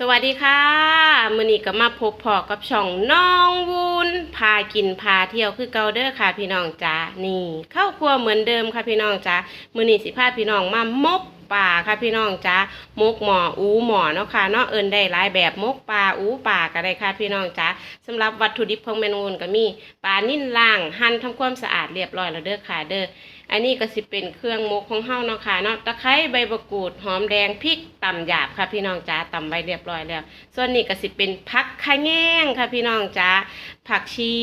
สวัสดีค่ะมือนี้ก็มาพบพอกับช่องน้องวุ้นพากินพาเที่ยวคือเกาเด้อค่ะ พี่น้องจ้านี่เข้าครัวเหมือนเดิมค่ะพี่น้องจ้ามือนี้สิพาพี่น้องมามกป่าค่ะพี่น้องจ้ามกหมออูหมอเนาะค่ะเนาะเอินได้หลายแบบมกปลาอูป่าก็ได้ค่ะพี่น้องจ้าสำหรับวัตถุดิบของเมนูก็มีปลานิ่นล่างหั่นทำความสะอาดเรียบร้อยแล้วเด้อค่ะเด้อ อันนี้ก็สิเป็นเครื่องมกของเฮาเนาะค่ะเนาะตะไคร้ใบมะกรูดหอมแดงพริกตำหยาบค่ะ พี่น้องจ้าตำไว้เรียบร้อยแล้ว ส่วนนี้ก็สิเป็นผักขะแยงค่ะพี่น้องจ้าผักชี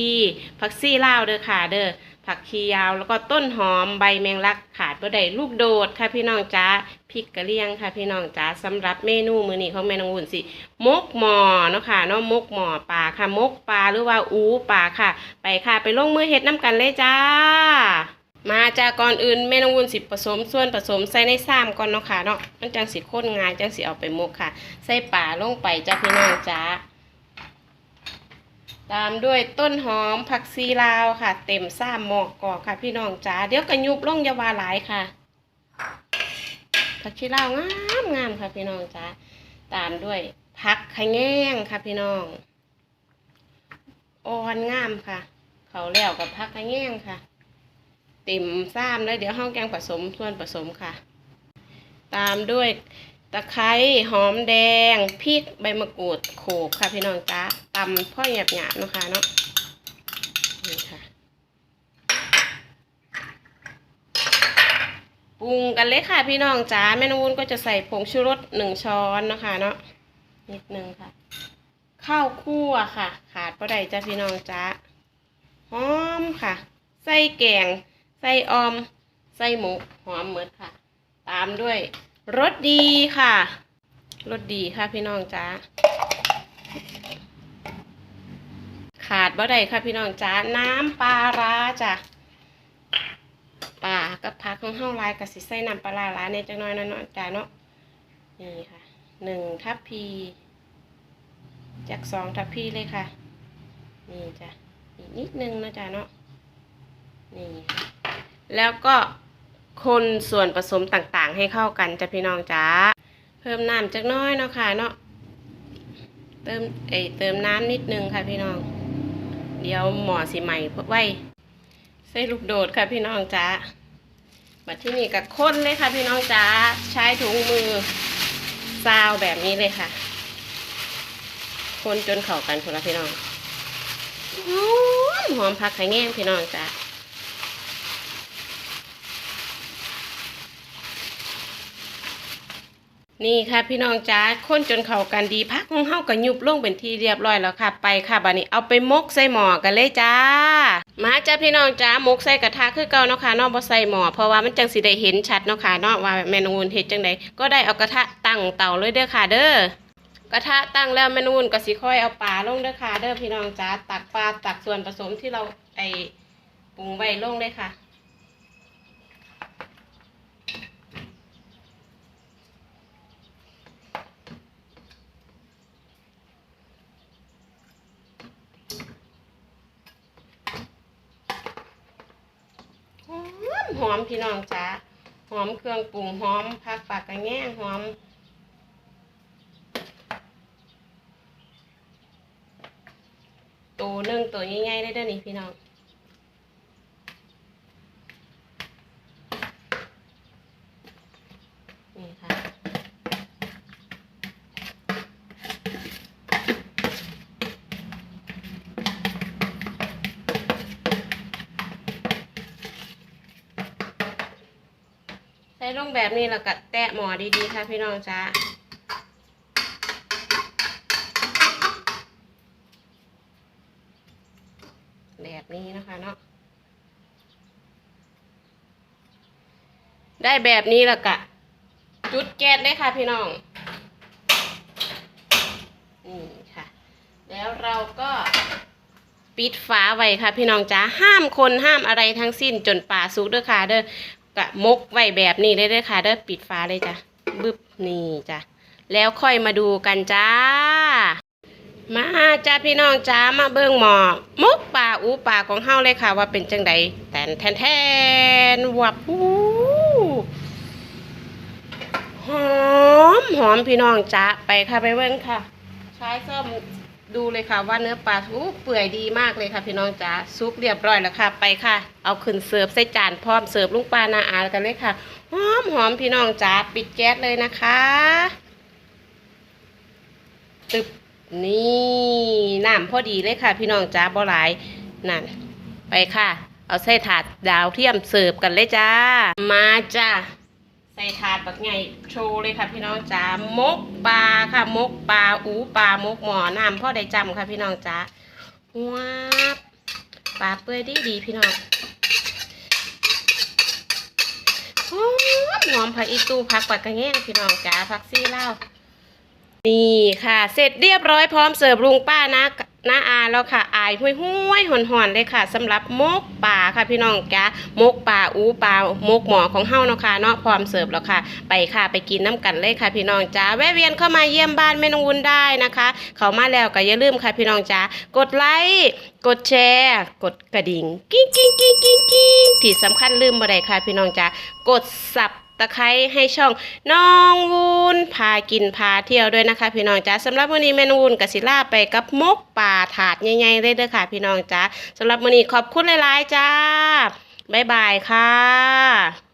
ผักซี่ลาวเด้อค่ะเด้อผักชียาวแล้วก็ต้นหอมใบแมงลักขาดบ่ได้ลูกโดดค่ะพี่น้องจ้าพริกกระเหรี่ยงค่ะพี่น้องจ้าสำหรับเมนูมื้อนี้ของแม่น้องอุ่นสิมกหมอเนาะค่ะเนาะมกหมอปลาค่ะมกปลาหรือว่าอูปลาค่ะ ไปค่ะ ไปลงมือเฮ็ดน้ำกันเลยจ้า มาจากก่อนอื่นแม่น้องวุ้นสิผสมส่วนผสมใส่ในซ้ำก่อนเนาะค่ะเนาะมันจังสิข้นง่ายจังสิเอาไปหมกค่ะ ใส่ป่าลงไปจ้าพี่น้องจ้าตามด้วยต้นหอมผักซีลาวค่ะ เต็มซ้ำหมอกกอกค่ะพี่น้องจ้าเดี๋ยวกระยุบลงอยาวาหลายค่ะ ผักชีลาวงามงามค่ะพี่น้องจ้าตามด้วยผักขะแยงค่ะพี่น้องอ่อนงามค่ะ เขาแล้วกับผักขะแยงค่ะ เต็มซ้ำแล้วเดี๋ยวห้องแกงผสมส่วนผสมค่ะ ตามด้วยตะไคร้หอมแดงพริกใบมะกรูดโขลกค่ะพี่น้องจ้าตำพ่อหยาบหยาบนะคะเนาะนี่ค่ะปรุงกันเลยค่ะพี่น้องจ้าแม่นวุ้นก็จะใส่ผงชูรสหนึ่งช้อนนะคะเนาะนิดนึงค่ะ ข้าวคั่วค่ะ ขาดเพราะใดจ้าพี่น้องจ้าหอมค่ะ ใส่แกง ใส่ออม ใส่หมูหอมเหมือนค่ะ ตามด้วยรสดีค่ะรสดีค่ะพี่น้องจ้าขาดบ่ได้ค่ะพี่น้องจ้าน้ำปลาร้าจ้ะปลากับผักของเฮาลายกับสิใส่น้ำปลาร้าหลาเนี่ยจังน้อยนะเนาะจ้าเนาะนี่ค่ะหนึ่งทัพพีจากสองทัพพีเลยค่ะ นี่จ้ะอีกนิดนึงนะจ้าเนาะนี่ค่ะ แล้วก็คนส่วนผสมต่างๆ ให้เข้ากันจ้ะพี่น้องจ้าเพิ่มน้ำจักน้อยเนาะค่ะเนาะเติมเอเติมน้ำนิดนึงค่ะพี่น้อง เดี๋ยวหมอสีใหม่เพื่อไว้ใส่ลูกโดดค่ะพี่น้องจ้ามาที่นี่กับคนเลยค่ะพี่น้องจ้าใช้ถุงมือซาวแบบนี้เลยค่ะ คนจนเข้ากันพอละพี่น้องหอมผักไข่แง่พี่น้องจ้า นี่ค่ะพี่น้องจ้าคนจนเข้ากันดีพักของเฮาก็ยุบลงเป็นที่เรียบร้อยแล้วค่ะ ไปค่ะบัดนี้เอาไปมกใส่หม้อกันเลยจ้า มาจ้าพี่น้องจ้ามกใส่กระทะคือเก่าเนาะค่ะนาะบ่ใส่หม้อเพราะว่ามันจังสิได้เห็นชัดเนาะค่ะนาะว่าแมนูนเฮ็ดจังไดก็ได้เอากระทะตั้งเตาเลยเด้อค่ะเด้อกระทะตั้งแล้วแมนูนก็สิค่อยเอาปลาลงเด้อค่ะเด้อพี่น้องจ้าตักปลาตักส่วนผสมที่เราไอปรุงไว้ลงเลยค่ะ หอมห อมพี่น้องจ้าหอมเครื่องปรุงหอมผักปากกระแง่หอมตัวนึ่งตัวง่ายๆได้ด้วยนี่พี่น้อง ใส่ลงแบบนี้แล้วก็แตะหมอดีๆค่ะพี่น้องจ้าแบบนี้นะคะเนาะได้แบบนี้แล้วก็จุดแก๊สเลยค่ะพี่น้องนี่ค่ะ แล้วเราก็ปิดฝาไว้ค่ะพี่น้องจ๋าห้ามคนห้ามอะไรทั้งสิ้นจนป่าสุกเด้อค่ะเด้อ กะมกไว้แบบนี้เลยเด้อค่ะเด้อปิดฝาเลยจ้ะบึบนี่จ้ะแล้วค่อยมาดูกันจ้า มาจ้าพี่น้องจ้ามาเบิ่งหมอกมกป่าอูป่าของเฮาเลยค่ะ ว่าเป็นจังไดแตนแทนแทนวับอู้หอมหอมพี่น้องจ้าไปค่ะไปเบิ่งค่ะ ใช้ส้ม ดูเลยค่ะว่าเนื้อปลาทูเปื่อยดีมากเลยค่ะ พี่น้องจ๋าซุปเรียบร้อยแล้วค่ะ ไปค่ะ เอาขึ้นเสิร์ฟใส่จานพร้อมเสิร์ฟลุงปลานาอากันเลยค่ะหอมหอมพี่น้องจ๋าปิดแก๊สเลยนะคะตึบนี่น้ำพอดีเลยค่ะ พี่น้องจ๋าบ่หลายนั่น ไปค่ะ เอาใส่ถาดดาวเทียมเสิร์ฟกันเลยจ้า มาจ้า ใส่ถาดแบบไงโชว์เลยค่ะพี่น้องจ๋ามกปลาค่ะมกปลาอูปลามกหมอน้ำพ่อได้จำค่ะพี่น้องจ๋าว้าบปลาเปื่อยดีดีพี่น้องหอมหอมผักอีตูผักปักระแง่งพี่น้องจ๋าผักซี่เล่านี่ค่ะ เสร็จเรียบร้อยพร้อมเสิร์ฟลุงป้านะ น้าอาแล้วค่ะ อายห้วยห้วยๆหอนเลยค่ะสำหรับมกป่าค่ะพี่น้องจ๋ามกป่าอูปลามกหมอของเฮาเนาะค่ะเนาะพร้อมเสิร์ฟแล้วค่ะ ไปค่ะไปกินน้ำกันเลยค่ะ พี่น้องจ๋าแวะเวียนเข้ามาเยี่ยมบ้านแม่นงวุ้นได้นะคะ เขามาแล้วก็อย่าลืมค่ะพี่น้องจ๋ากดไลค์กดแชร์ กดกระดิ่งกิ้งกิ้งกิ้งกิ้งกิ้งที่สำคัญลืมบ่ได้ค่ะ พี่น้องจ๋ากดสับ ตะไคร้ให้ช่องน้องวูนพากินพาเที่ยวด้วยนะคะ พี่น้องจ้าสำหรับวันนี้แม่นองวูนกับศิลาไปกับมกป่าถาดใหญ่ๆเลยเด้อค่ะ พี่น้องจ้าสำหรับวันนี้ขอบคุณหลายๆจ้าบ๊ายบายค่ะ